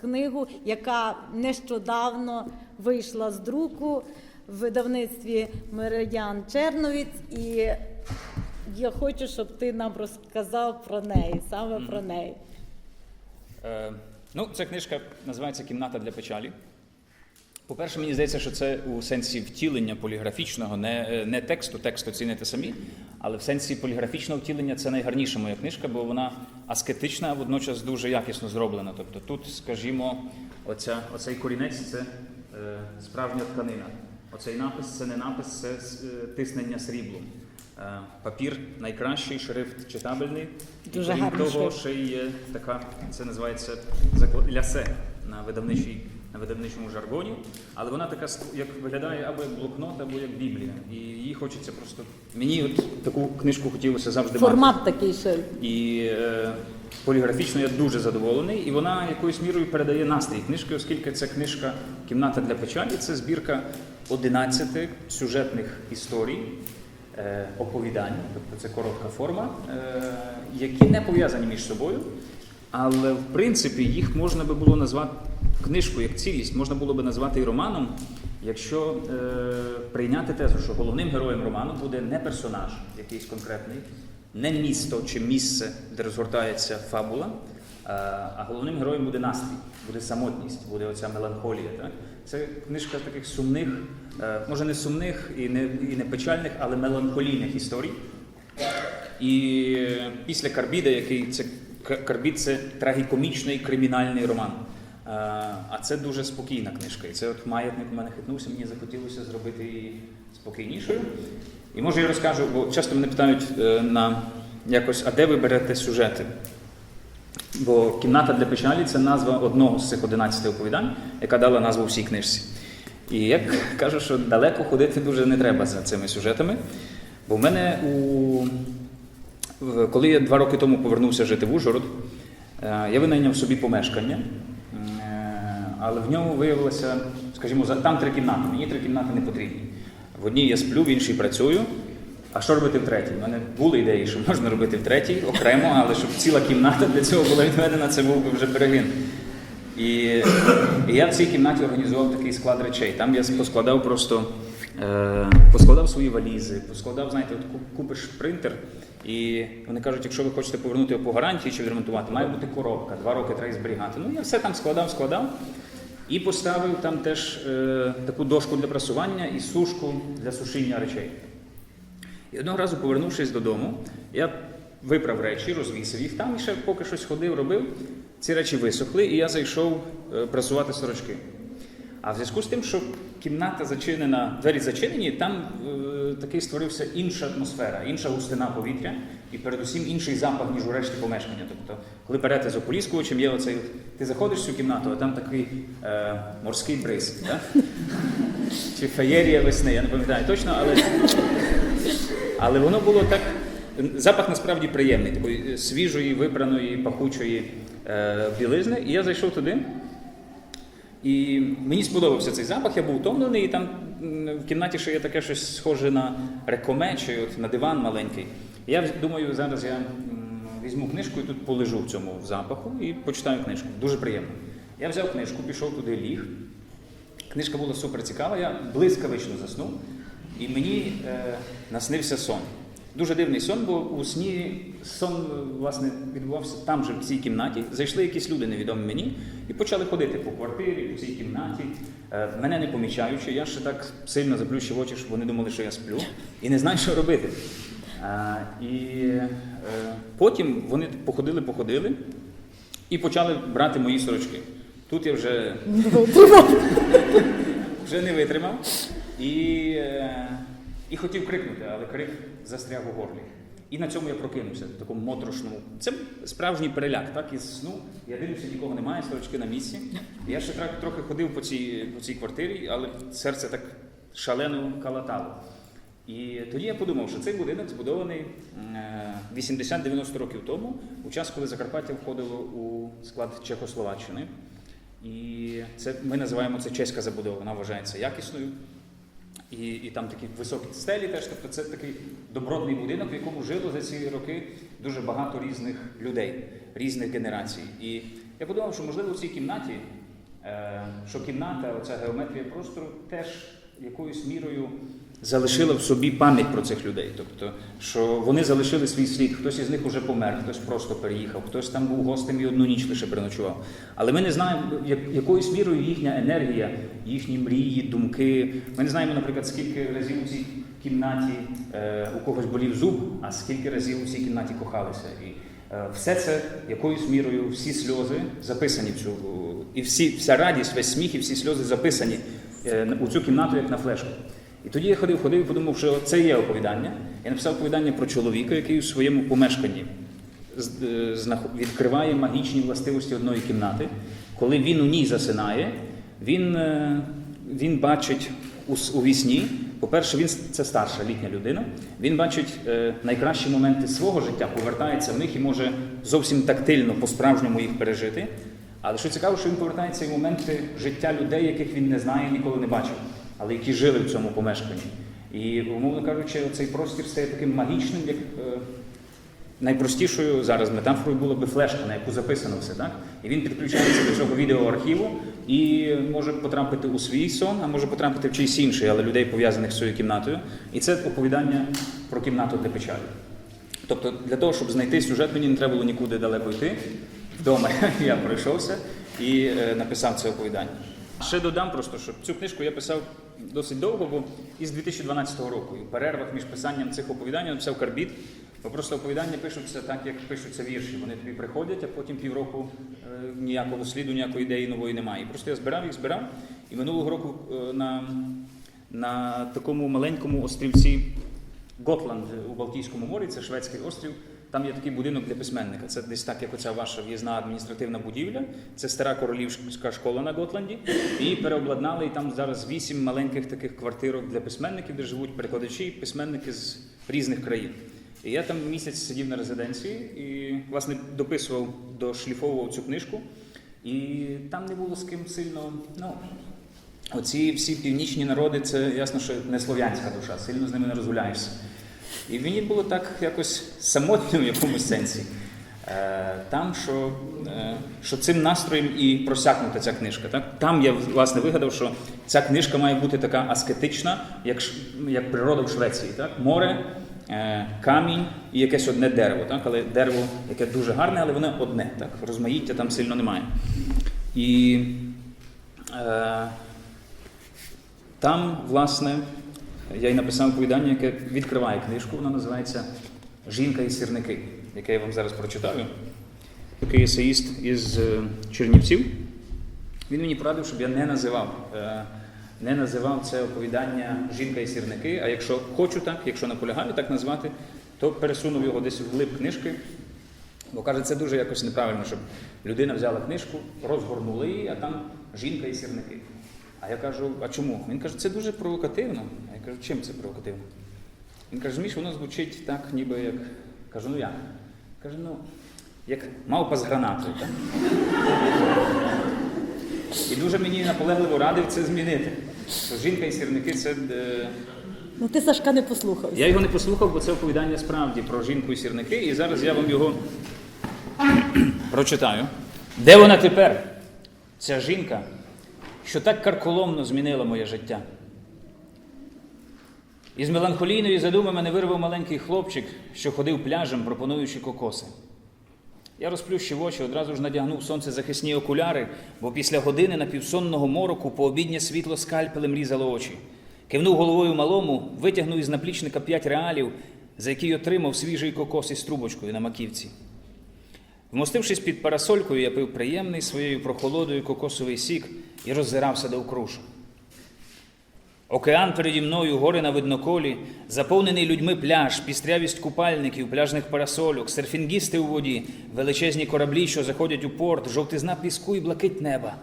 книгу, яка нещодавно вийшла з друку в видавництві Меридіан Черновіць. І я хочу, щоб ти нам розказав про неї, саме про неї. Е, ну, ця книжка називається Кімната для печалі. По-перше, мені здається, що це у сенсі втілення поліграфічного, не, е, не тексту, текст оціните самі, але в сенсі поліграфічного втілення це найгарніша моя книжка, бо вона аскетична, а водночас дуже якісно зроблена. Тобто тут, скажімо, оця, оцей корінець це е, справжня тканина. Оцей напис це не напис, це е, тиснення сріблом. Е, Папір найкращий, шрифт читабельний. Дуже Крім того, ще є така, це називається лясе на видавничій. На видавничому жаргоні, але вона така як виглядає або як блокнот, або як Біблія. І її хочеться просто. Мені от таку книжку хотілося завжди мати. Формат такий ще. І е, поліграфічно я дуже задоволений, і вона якоюсь мірою передає настрій книжки, оскільки ця книжка Кімната для печалі це збірка 11 сюжетних історій, е, оповідань, тобто це коротка форма, е, які не пов'язані між собою. Але в принципі їх можна би було назвати книжкою як цілість, можна було би назвати і романом, якщо е, прийняти тезу, що головним героєм роману буде не персонаж якийсь конкретний, не місто чи місце, де розгортається фабула, а, а головним героєм буде настрій, буде самотність, буде оця меланхолія. Так? Це книжка таких сумних, е, може не сумних і не, і не печальних, але меланхолійних історій. І е, після Карбіда, який це Карбід це трагікомічний кримінальний роман. Е, А це дуже спокійна книжка. І це от маятник у мене хитнувся, мені захотілося зробити її спокійнішою. І може я розкажу, бо часто мене питають е, на якось, а де ви берете сюжети? Бо кімната для печалі це назва одного з цих 11 оповідань, яка дала назву всій книжці. І я кажу, що далеко ходити дуже не треба за цими сюжетами. Бо в мене у Коли я два роки тому повернувся жити в Ужгород, е, я винайняв собі помешкання, але в ньому виявилося, скажімо, там три кімнати. Мені три кімнати не потрібні. В одній я сплю, в іншій працюю. А що робити в третій? У мене були ідеї, що можна робити в третій окремо, але щоб ціла кімната для цього була відведена, це був би вже перегин. І, і я в цій кімнаті організував такий склад речей. Там я поскладав просто е, поскладав свої валізи, поскладав, знаєте, от купиш принтер, і вони кажуть, якщо ви хочете повернути його по гарантії чи відремонтувати, має бути коробка, два роки треба зберігати. Ну я все там складав, складав. І поставив там теж е, таку дошку для прасування і сушку для сушіння речей. І одного разу, повернувшись додому, я виправ речі, розвісив їх там і ще поки щось ходив, робив. Ці речі висохли, і я зайшов е, прасувати сорочки. А в зв'язку з тим, що кімната зачинена, двері зачинені, там е, такий створився інша атмосфера, інша густина повітря і передусім інший запах, ніж у решті помешкання. Тобто, коли берете з ополіскувачем, є оцей, ти заходиш в цю кімнату, а там такий е, морський бриз. Да? Чи феєрія весни, я не пам'ятаю точно, але але воно було так. Запах насправді приємний, такої свіжої, випраної, пахучої е, білизни. І я зайшов туди. І мені сподобався цей запах, я був втомлений, і там в кімнаті ще є таке щось схоже на рекоме, чи от на диван маленький. Я думаю, зараз я візьму книжку і тут полежу в цьому запаху і почитаю книжку. Дуже приємно. Я взяв книжку, пішов туди, ліг. Книжка була супер цікава, я блискавично заснув, і мені е, наснився сон. Дуже дивний сон, бо у сні сон власне відбувався там же, в цій кімнаті. Зайшли якісь люди невідомі мені і почали ходити по квартирі, по цій кімнаті, е, мене не помічаючи. Я ще так сильно заплющив очі, щоб вони думали, що я сплю, і не знаю, що робити. Е, і е, потім вони походили, походили і почали брати мої сорочки. Тут я вже вже не витримав і, і хотів крикнути, але крик застряг у горлі. І на цьому я прокинувся, в такому моторошному. Це справжній переляк, так, із сну. Я дивлюся, нікого немає, сорочки на місці. Я ще трохи, ходив по цій, по цій квартирі, але серце так шалено калатало. І тоді я подумав, що цей будинок збудований е, 80-90 років тому, у час, коли Закарпаття входило у склад Чехословаччини. І це ми називаємо це чеська забудова, вона вважається якісною. І, і там такі високі стелі теж. Тобто це такий добротний будинок, в якому жило за ці роки дуже багато різних людей, різних генерацій. І я подумав, що можливо в цій кімнаті, е, що кімната, оця геометрія простору, теж якоюсь мірою залишила в собі пам'ять про цих людей. Тобто, що вони залишили свій слід. Хтось із них уже помер, хтось просто переїхав, хтось там був гостем і одну ніч лише переночував. Але ми не знаємо, як, якоюсь мірою їхня енергія, їхні мрії, думки. Ми не знаємо, наприклад, скільки разів у цій кімнаті е, у когось болів зуб, а скільки разів у цій кімнаті кохалися. І е, все це якоюсь мірою, всі сльози записані в цю і всі, вся радість, весь сміх і всі сльози записані е, у цю кімнату як на флешку. І тоді я ходив, ходив і подумав, що це є оповідання. Я написав оповідання про чоловіка, який у своєму помешканні е, відкриває магічні властивості одної кімнати. Коли він у ній засинає, він, е, він бачить у, у вісні, по-перше, він це старша літня людина. Він бачить е, найкращі моменти свого життя, повертається в них і може зовсім тактильно, по-справжньому їх пережити. Але що цікаво, що він повертається і в моменти життя людей, яких він не знає, ніколи не бачив, але які жили в цьому помешканні. І, умовно кажучи, цей простір стає таким магічним, як е, найпростішою зараз метафорою була би флешка, на яку записано все, так? І він підключається до цього відеоархіву і може потрапити у свій сон, а може потрапити в чийсь інший, але людей пов'язаних з цією кімнатою. І це оповідання про кімнату для печалі. Тобто, для того, щоб знайти сюжет, мені не треба було нікуди далеко йти. Вдома я пройшовся і е, написав це оповідання. Ще додам просто, що цю книжку я писав досить довго, бо із 2012 року. І в перервах між писанням цих оповідань я написав карбіт. Бо просто оповідання пишуться так, як пишуться вірші. Вони тобі приходять, а потім півроку е, ніякого сліду, ніякої ідеї нової немає. І просто я збирав їх, збирав. І минулого року е, на, на такому маленькому острівці Готланд у Балтійському морі, це шведський острів. Там є такий будинок для письменника. Це десь так, як оця ваша в'їзна адміністративна будівля. Це стара королівська школа на Готланді. І переобладнали, і там зараз вісім маленьких таких квартирок для письменників, де живуть перекладачі письменники з різних країн. І я там місяць сидів на резиденції і, власне, дописував, дошліфовував цю книжку. І там не було з ким сильно. ну, Оці всі північні народи, це ясно, що не слов'янська душа, сильно з ними не розгуляєшся. І мені було так якось самотньо в якомусь сенсі. Е, Там, що, е, що цим настроєм і просякнута ця книжка. Так? Там я власне вигадав, що ця книжка має бути така аскетична, як, як природа в Швеції. Так? Море, е, камінь і якесь одне дерево. Так? Але дерево, яке дуже гарне, але воно одне. Так? Розмаїття там сильно немає. І е, там, власне, я й написав оповідання, яке відкриває книжку. Вона називається Жінка і сірники, яке я вам зараз прочитаю. Такий есеїст із е, Чернівців. Він мені порадив, щоб я не називав, е, не називав це оповідання Жінка і сірники. А якщо хочу так, якщо наполягаю так назвати, то пересунув його десь в глиб книжки. Бо каже, це дуже якось неправильно, щоб людина взяла книжку, розгорнула її, а там жінка і сірники. А я кажу, а чому? Він каже, це дуже провокативно. А я кажу, чим це провокативно? Він каже, зміш, воно звучить так, ніби як. Кажу, ну як? Каже, ну, як мавпа з гранатою. Так? І дуже мені наполегливо радив це змінити. Що жінка і сірники це. е, Ну ти Сашка не послухав. я його не послухав, бо це оповідання справді про жінку і сірники, і зараз я вам його прочитаю. Де вона тепер? Ця жінка, що так карколомно змінила моє життя. Із меланхолійної задуми мене вирвав маленький хлопчик, що ходив пляжем, пропонуючи кокоси. Я розплющив очі, одразу ж надягнув сонцезахисні окуляри, бо після години напівсонного мороку пообіднє світло скальпелем різало очі. Кивнув головою малому, витягнув із наплічника п'ять реалів, за які отримав свіжий кокос із трубочкою на маківці. Вмостившись під парасолькою, я пив приємний своєю прохолодою кокосовий сік і роззирався до довкруж. Океан переді мною, гори на видноколі, заповнений людьми пляж, пістрявість купальників, пляжних парасольок, серфінгісти у воді, величезні кораблі, що заходять у порт, жовтизна піску і блакить неба.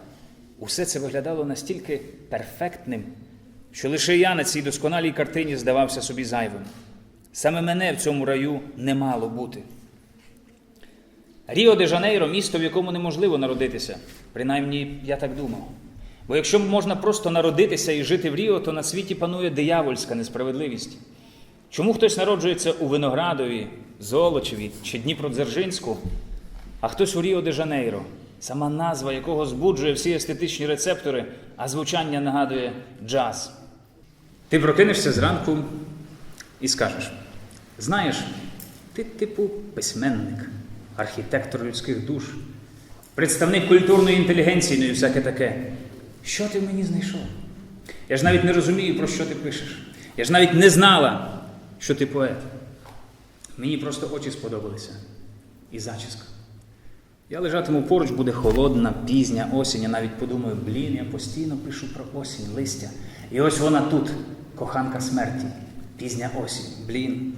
Усе це виглядало настільки перфектним, що лише я на цій досконалій картині здавався собі зайвим. Саме мене в цьому раю не мало бути. Ріо де Жанейро місто, в якому неможливо народитися. Принаймні, я так думав. Бо якщо можна просто народитися і жити в Ріо, то на світі панує диявольська несправедливість. Чому хтось народжується у Виноградові, Золочеві чи Дніпродзержинську, а хтось у Ріо де Жанейро, сама назва якого збуджує всі естетичні рецептори, а звучання нагадує джаз. Ти прокинешся зранку і скажеш: знаєш, ти типу письменник, архітектор людських душ, представник культурної інтелігенції, ну і всяке таке. Що ти мені знайшов? Я ж навіть не розумію, про що ти пишеш. Я ж навіть не знала, що ти поет. Мені просто очі сподобалися. І зачіска. Я лежатиму поруч, буде холодна, пізня осінь. Я навіть подумаю, блін, я постійно пишу про осінь, листя. І ось вона тут, коханка смерті, пізня осінь, блін.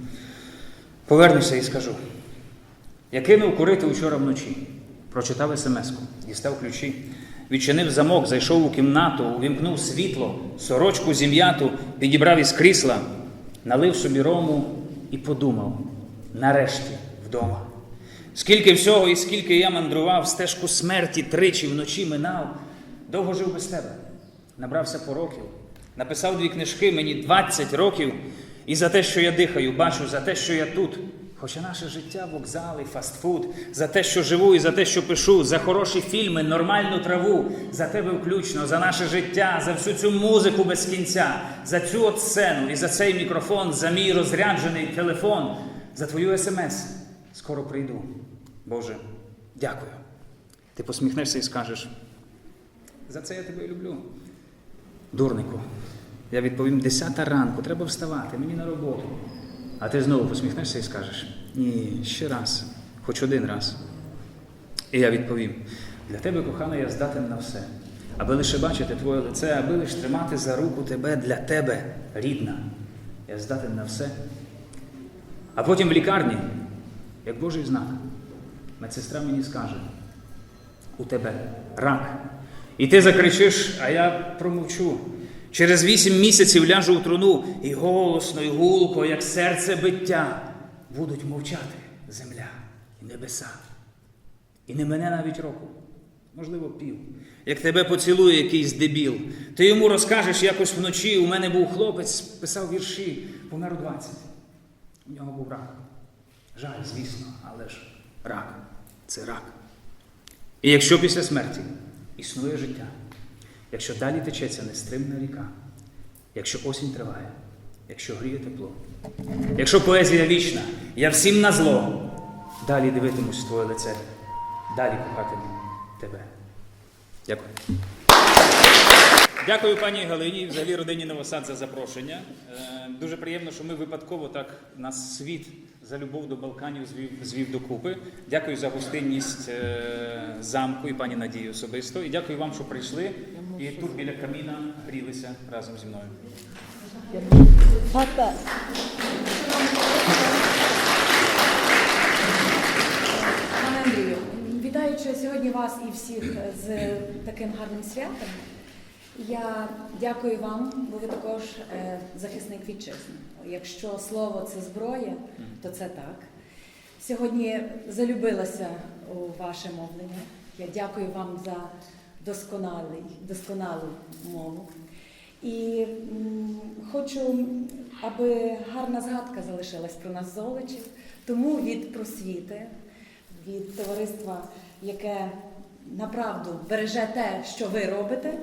Повернуся і скажу. Я кинув курити учора вночі, прочитав смс-ку, дістав ключі, відчинив замок, зайшов у кімнату, увімкнув світло, сорочку зім'яту, підібрав із крісла, налив собі рому і подумав: нарешті вдома. Скільки всього і скільки я мандрував, стежку смерті тричі вночі минав, довго жив без тебе, набрався пороків, написав дві книжки, мені 20 років, і за те, що я дихаю, бачу, за те, що я тут. Хоча наше життя вокзали, фастфуд, за те, що живу і за те, що пишу, за хороші фільми, нормальну траву, за тебе включно, за наше життя, за всю цю музику без кінця, за цю от сцену і за цей мікрофон, за мій розряджений телефон, за твою смс. Скоро прийду. Боже, дякую. Ти посміхнешся і скажеш: за це я тебе люблю. Дурнику, я відповім десята ранку, треба вставати, мені на роботу. А ти знову посміхнешся і скажеш: ні, ще раз, хоч один раз. І я відповім: для тебе, кохана, я здатен на все. Аби лише бачити твоє лице, аби лише тримати за руку тебе для тебе, рідна. Я здатен на все. А потім в лікарні, як Божий знак, медсестра мені скаже: у тебе рак. І ти закричиш, а я промовчу. Через вісім місяців ляжу у труну, і голосно, і гулко, як серце биття, будуть мовчати земля і небеса. І не мене навіть року, можливо, пів. Як тебе поцілує якийсь дебіл, ти йому розкажеш якось вночі. У мене був хлопець, писав вірші, помер у 20. У нього був рак. Жаль, звісно, але ж рак це рак. І якщо після смерті існує життя, якщо далі течеться нестримна ріка, якщо осінь триває, якщо гріє тепло, якщо поезія вічна, я всім на зло, далі дивитимусь твоє лице, далі кохатиму тебе. Дякую. Дякую пані Галині і взагалі родині Новосад за запрошення. Е, Дуже приємно, що ми випадково так нас світ за любов до Балканів звів, звів докупи. Дякую за гостинність е, замку і пані Надії особисто. І дякую вам, що прийшли і тут біля каміна грілися разом зі мною. Пане Андрію, вітаючи сьогодні вас і всіх з таким гарним святом, я дякую вам, бо ви також е, захисник вітчизни. Якщо слово це зброя, то це так. Сьогодні залюбилася у ваше мовлення. Я дякую вам за досконалий, досконалу мову. І хочу, аби гарна згадка залишилась про нас золочів, тому від просвіти, від товариства, яке направду береже те, що ви робите,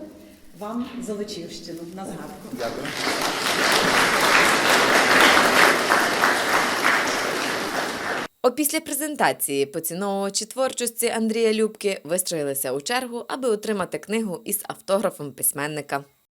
вам Золочівщину на згадку. Дякую. Опісля презентації поціновувачі творчості Андрія Любки вистроїлися у чергу, аби отримати книгу із автографом письменника.